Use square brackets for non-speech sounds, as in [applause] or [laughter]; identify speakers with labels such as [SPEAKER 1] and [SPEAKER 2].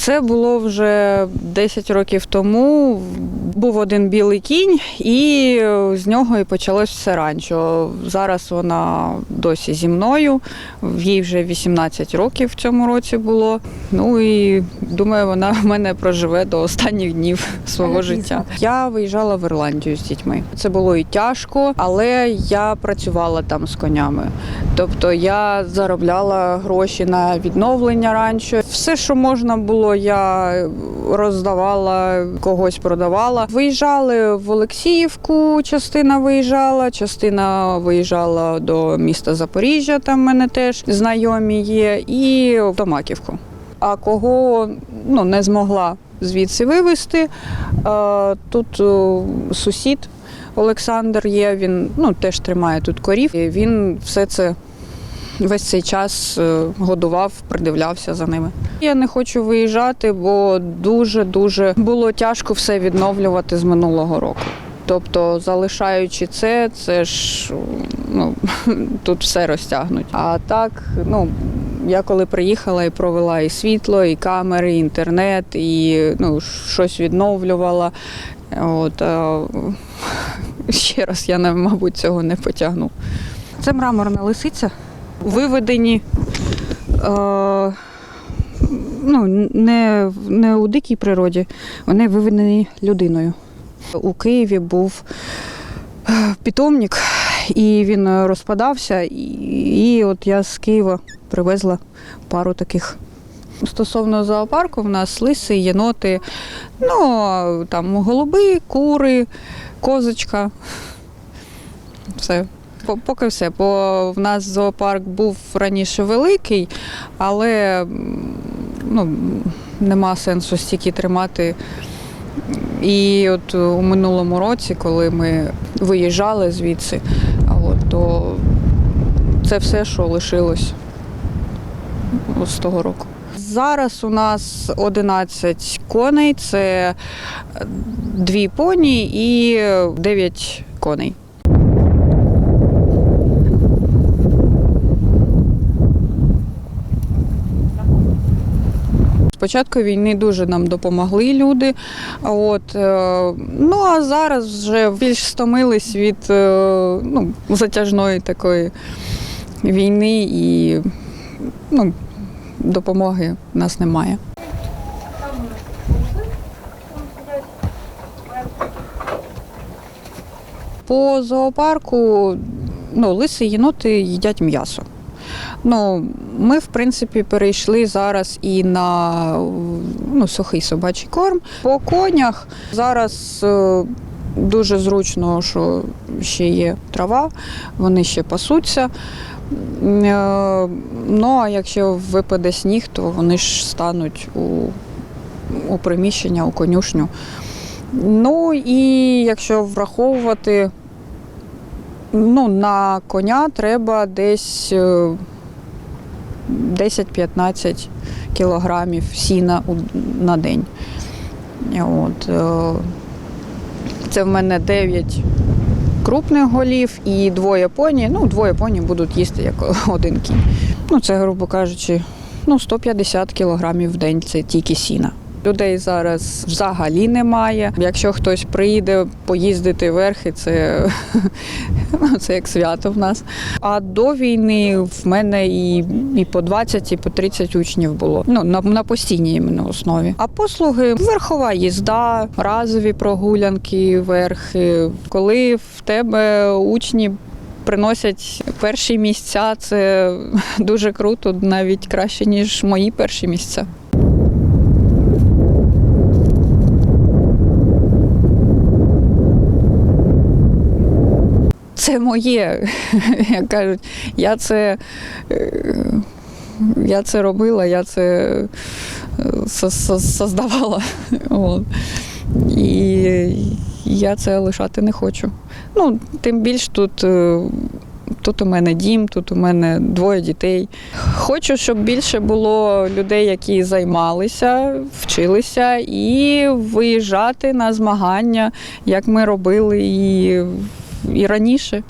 [SPEAKER 1] Це було вже 10 років тому. Був один білий кінь, і з нього і почалось все ранчо. Зараз вона досі зі мною. Їй вже 18 років в цьому році було. Ну і думаю, вона в мене проживе до останніх днів свого життя. Я виїжджала в Ірландію з дітьми. Це було і тяжко, але я працювала там з конями. Тобто я заробляла гроші на відновлення ранчо. Все, що можна було, я роздавала, когось продавала. Виїжджали в Олексіївку, частина виїжджала, частина виїжджала до міста Запоріжжя, там в мене теж знайомі є, і в Томаківку. А кого ну, не змогла звідси вивезти, тут е, сусід Олександр є, він ну, теж тримає тут корів. І він все це весь цей час е, годував, придивлявся за ними. Я не хочу виїжджати, бо дуже-дуже було тяжко все відновлювати з минулого року. Тобто, залишаючи це, це ж ну, [laughs] тут все розтягнуть. А так, ну, я коли приїхала і провела і світло, і камери, і інтернет, і ну, щось відновлювала. От, а, [laughs] ще раз я, мабуть, цього не потягну. Це мраморна лисиця. Виведені е, ну, не, не у дикій природі, вони виведені людиною. У Києві був е, питомник, і він розпадався, і, і от я з Києва привезла пару таких. Стосовно зоопарку, в нас лиси, єноти, ну там голуби, кури, козочка. Все. По- Поки все. Бо в нас зоопарк був раніше великий, але ну, нема сенсу стільки тримати. І от у минулому році, коли ми виїжджали звідси, от, то це все, що лишилось з того року. Зараз у нас 11 коней, це дві поні і 9 коней. Початку війни дуже нам допомогли люди. От, е, ну а зараз вже більш стомились від е, ну, затяжної такої війни і ну, допомоги в нас немає. По зоопарку ну, лиси єноти їдять м'ясо. Ну, ми, в принципі, перейшли зараз і на ну, сухий собачий корм. По конях зараз е, дуже зручно, що ще є трава, вони ще пасуться. Е, Ну, а якщо випаде сніг, то вони ж стануть у, у приміщення, у конюшню. Ну і якщо враховувати, ну, на коня треба десь е, 10-15 кілограмів сіна на день. От, е, це в мене 9 крупних голів і двоє поні. Ну, двоє поні будуть їсти як [laughs] один кінь. Ну, це, грубо кажучи, ну, 150 кілограмів в день це тільки сіна. Людей зараз взагалі немає. Якщо хтось приїде поїздити верхи, це, [laughs] ну, це як свято в нас. А до війни в мене і, і по 20, і по 30 учнів було. Ну, на, на постійній іменно основі. А послуги верхова їзда, разові прогулянки, верхи. Коли в тебе учні приносять перші місця, це [laughs] дуже круто, навіть краще, ніж мої перші місця. Це моє, [laughs] як кажуть, я це, е, я це робила, я це е, со- со- создавала. [laughs] От. І я це лишати не хочу. Ну, тим більш тут, е, тут у мене дім, тут у мене двоє дітей. Хочу, щоб більше було людей, які займалися, вчилися, і виїжджати на змагання, як ми робили і, і раніше.